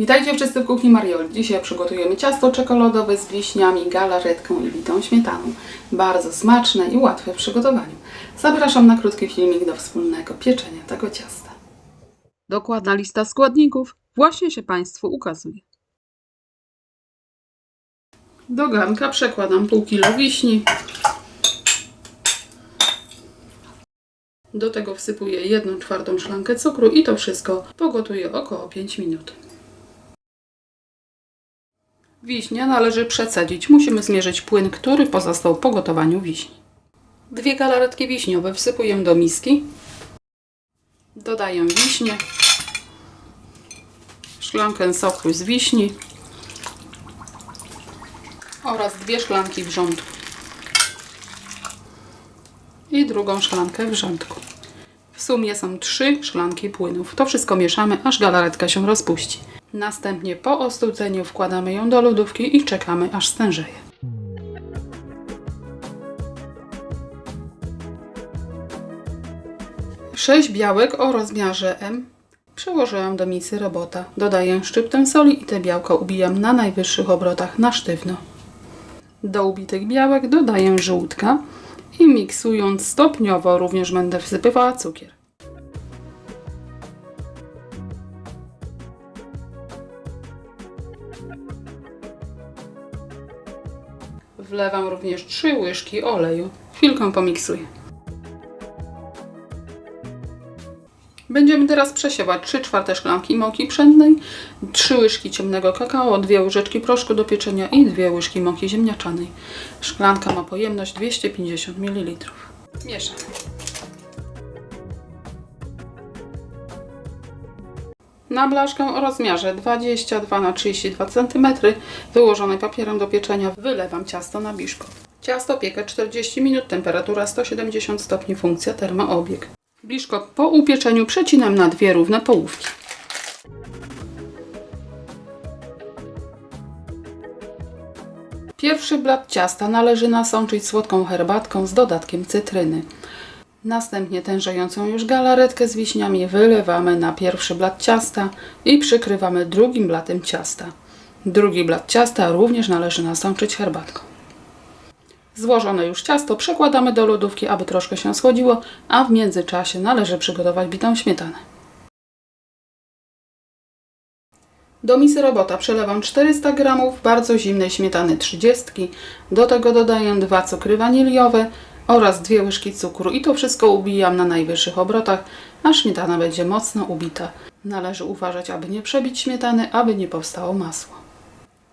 Witajcie wszyscy w kuchni Marioli. Dzisiaj przygotujemy ciasto czekoladowe z wiśniami, galaretką i bitą śmietaną. Bardzo smaczne i łatwe w przygotowaniu. Zapraszam na krótki filmik do wspólnego pieczenia tego ciasta. Dokładna lista składników właśnie się Państwu ukazuje. Do garnka przekładam pół kilo wiśni. Do tego wsypuję 1 czwartą szklankę cukru i to wszystko pogotuję około 5 minut. Wiśnia należy przecedzić. Musimy zmierzyć płyn, który pozostał po gotowaniu wiśni. Dwie galaretki wiśniowe wsypuję do miski. Dodaję wiśnie. Szklankę soku z wiśni. Oraz dwie szklanki wrzątku. I drugą szklankę wrzątku. W sumie są trzy szklanki płynów. To wszystko mieszamy, aż galaretka się rozpuści. Następnie po ostudzeniu wkładamy ją do lodówki i czekamy aż stężeje. Sześć białek o rozmiarze M przełożyłam do misy robota. Dodaję szczyptę soli i te białka ubijam na najwyższych obrotach na sztywno. Do ubitych białek dodaję żółtka i miksując stopniowo również będę wsypywała cukier. Wlewam również 3 łyżki oleju. Chwilkę pomiksuję. Będziemy teraz przesiewać 3 czwarte szklanki mąki pszennej, 3 łyżki ciemnego kakao, 2 łyżeczki proszku do pieczenia i 2 łyżki mąki ziemniaczanej. Szklanka ma pojemność 250 ml. Mieszam. Na blaszkę o rozmiarze 22 na 32 cm wyłożonej papierem do pieczenia wylewam ciasto na biszko. Ciasto piekę 40 minut, temperatura 170 stopni, funkcja termoobieg. Bliszko po upieczeniu przecinam na dwie równe połówki. Pierwszy blat ciasta należy nasączyć słodką herbatką z dodatkiem cytryny. Następnie tężejącą już galaretkę z wiśniami wylewamy na pierwszy blat ciasta i przykrywamy drugim blatem ciasta. Drugi blat ciasta również należy nasączyć herbatką. Złożone już ciasto przekładamy do lodówki, aby troszkę się schłodziło, a w międzyczasie należy przygotować bitą śmietanę. Do misy robota przelewam 400 g bardzo zimnej śmietany 30. Do tego dodaję dwa cukry waniliowe oraz dwie łyżki cukru i to wszystko ubijam na najwyższych obrotach, a śmietana będzie mocno ubita. Należy uważać, aby nie przebić śmietany, aby nie powstało masło.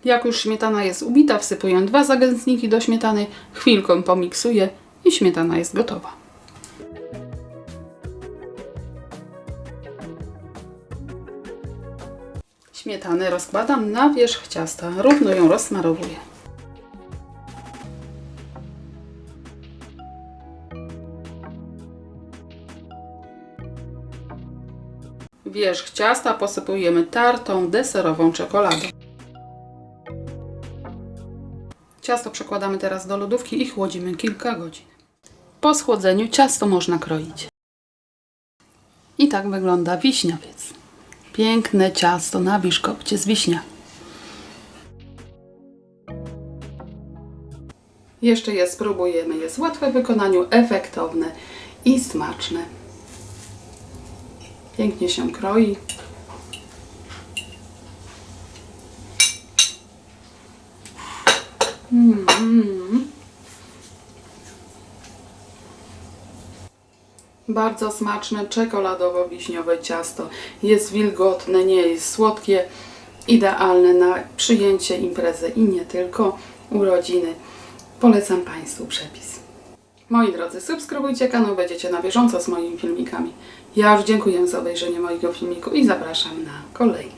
Jak już śmietana jest ubita, wsypuję dwa zagęstniki do śmietany, chwilkę pomiksuję i śmietana jest gotowa. Śmietanę rozkładam na wierzch ciasta, równo ją rozsmarowuję. Wierzch ciasta posypujemy tartą deserową czekoladą. Ciasto przekładamy teraz do lodówki i chłodzimy kilka godzin. Po schłodzeniu ciasto można kroić. I tak wygląda wiśniowiec. Piękne ciasto na biszkopcie z wiśnia. Jeszcze je spróbujemy. Jest łatwe w wykonaniu, efektowne i smaczne. Pięknie się kroi. Bardzo smaczne czekoladowo-wiśniowe ciasto. Jest wilgotne, nie jest słodkie. Idealne na przyjęcie, imprezę i nie tylko urodziny. Polecam Państwu przepis. Moi drodzy, subskrybujcie kanał, będziecie na bieżąco z moimi filmikami. Ja już dziękuję za obejrzenie mojego filmiku i zapraszam na kolejny.